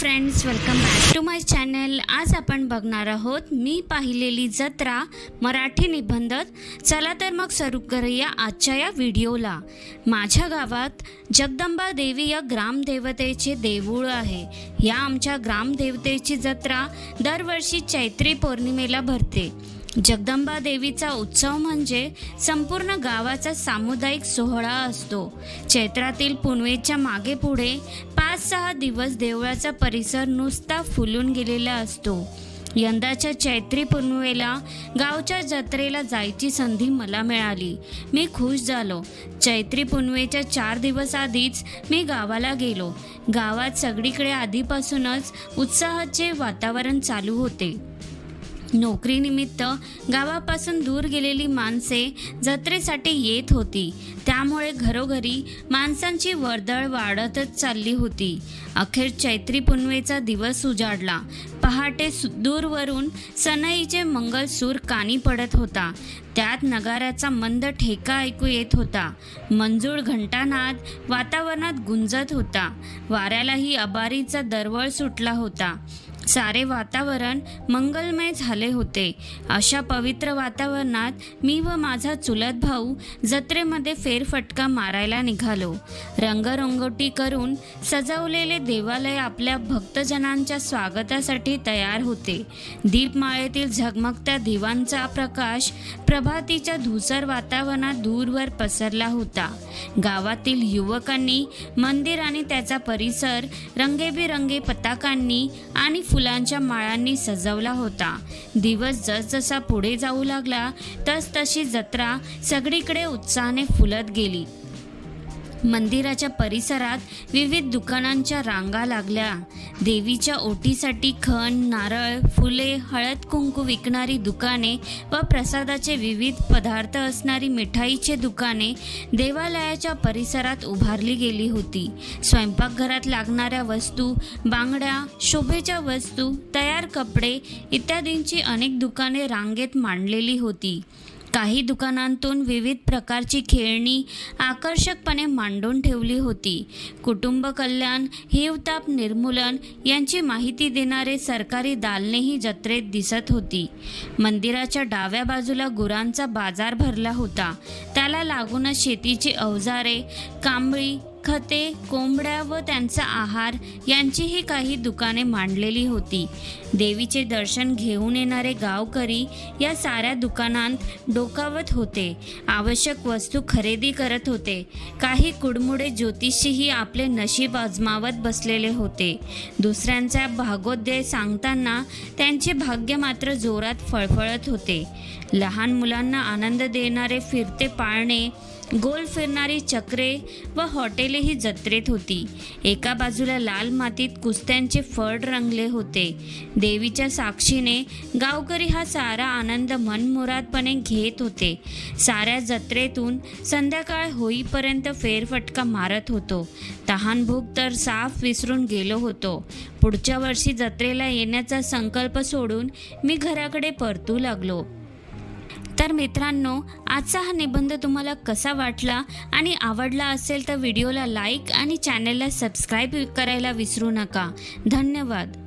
Friends welcome back to my channel आज आपण बघणार आहोत मी पाहिलेली जत्रा मराठी निबंध चला तर मग सुरू करूया आजच्या या व्हिडिओला. माझ्या गावात जगदंबा देवी या ग्रामदेवतेचे देऊळ आहे. या आमच्या ग्रामदेवतेची जत्रा दरवर्षी चैत्री पौर्णिमेला भरते. जगदंबा देवीचा उत्सव म्हणजे संपूर्ण गावाचा सामुदायिक सोहळा असतो. चैत्रातील पुनवेच्या मागे पुढे पाच सहा दिवस देवळाचा परिसर नुसता फुलून गेलेला असतो. यंदाच्या चैत्री पुनवेला गावच्या जत्रेला जायची संधी मला मिळाली. मी खुश झालो. चैत्री पुनवेच्या चार दिवस आधीच मी गावाला गेलो. गावात सगळीकडे आधीपासूनच उत्साहाचे वातावरण चालू होते. नोकरीनिमित्त गावापासून दूर गेलेली माणसे जत्रेसाठी येत होती. त्यामुळे घरोघरी माणसांची वर्दळ वाढतच चालली होती. अखेर चैत्री पुनवेचा दिवस उजाडला. पहाटे सु- दूरवरून सनईचे मंगलसूर कानी पडत होता. त्यात नगाऱ्याचा मंद ठेका ऐकू येत होता. मंजूळ घंटानाद वातावरणात गुंजत होता. वाऱ्यालाही अबारीचा दरवळ सुटला होता. सारे वातावरण मंगलमय झाले होते. अशा पवित्र वातावरणात मी व माझा चुलत भाऊ जत्रेमध्ये फेरफटका मारायला निघालो. रंगरंगोटी करून सजवलेले देवालय आपल्या भक्तजनांच्या स्वागतासाठी तयार होते. दीपमाळेतील झगमगत्या दिवांचा प्रकाश प्रभातीच्या धुसर वातावरणात दूरवर पसरला होता. गावातील युवकांनी मंदिर आणि त्याचा परिसर रंगेबिरंगी पताकांनी आणि फुलांच्या माळांनी सजवला होता. दिवस जसजसा पुढे जाऊ लागला तस तशी जत्रा सगळीकडे उत्साहाने फुलत गेली. मंदिराच्या परिसरात विविध दुकानांच्या रांगा लागल्या. देवीच्या ओटीसाठी खण नारळ फुले हळद कुंकू विकणारी दुकाने व प्रसादाचे विविध पदार्थ असणारी मिठाईचे दुकाने देवालयाच्या परिसरात उभारली गेली होती. स्वयंपाकघरात लागणाऱ्या वस्तू बांगड्या शोभेच्या वस्तू तयार कपडे इत्यादींची अनेक दुकाने रांगेत मांडलेली होती. काही दुकानांतून विविध प्रकारची खेळणी आकर्षकपणे मांडून ठेवली होती. कुटुंब कल्याण हिवताप निर्मूलन यांची माहिती देणारे सरकारी दालनेही जत्रेत दिसत होती. मंदिराच्या डाव्या बाजूला गुरांचा बाजार भरला होता. त्याला लागूनच शेतीची अवजारे कांबळी खते कोंबड्या व त्यांचा आहार यांचीही काही दुकाने मांडलेली होती. देवीचे दर्शन घेऊन येणारे गावकरी या साऱ्या दुकानांत डोकावत होते. आवश्यक वस्तू खरेदी करत होते. काही कुडमुडे ज्योतिषीही आपले नशीब आजमावत बसलेले होते. दुसऱ्यांचा भागोदय सांगताना त्यांचे भाग्य मात्र जोरात फळफळत होते. लहान मुलांना आनंद देणारे फिरते पाळणे गोल फिरणारी चक्रे व हॉटेलेही जत्रेत होती. एका बाजूला लाल मातीत कुस्त्यांचे फड रंगले होते. देवीच्या साक्षीने गावकरी हा सारा आनंद मनमुरादपणे घेत होते. साऱ्या जत्रेतून संध्याकाळ होईपर्यंत फेरफटका मारत होतो. तहान भूक तर साफ विसरून गेलो होतो. पुढच्या वर्षी जत्रेला येण्याचा संकल्प सोडून मी घराकडे परतू लागलो. तर मित्रांनो आजचा हा निबंध तुम्हाला कसा वाटला आणि आवडला असेल तर व्हिडिओला लाईक आणि चॅनलला सबस्क्राईब करायला विसरू नका. धन्यवाद.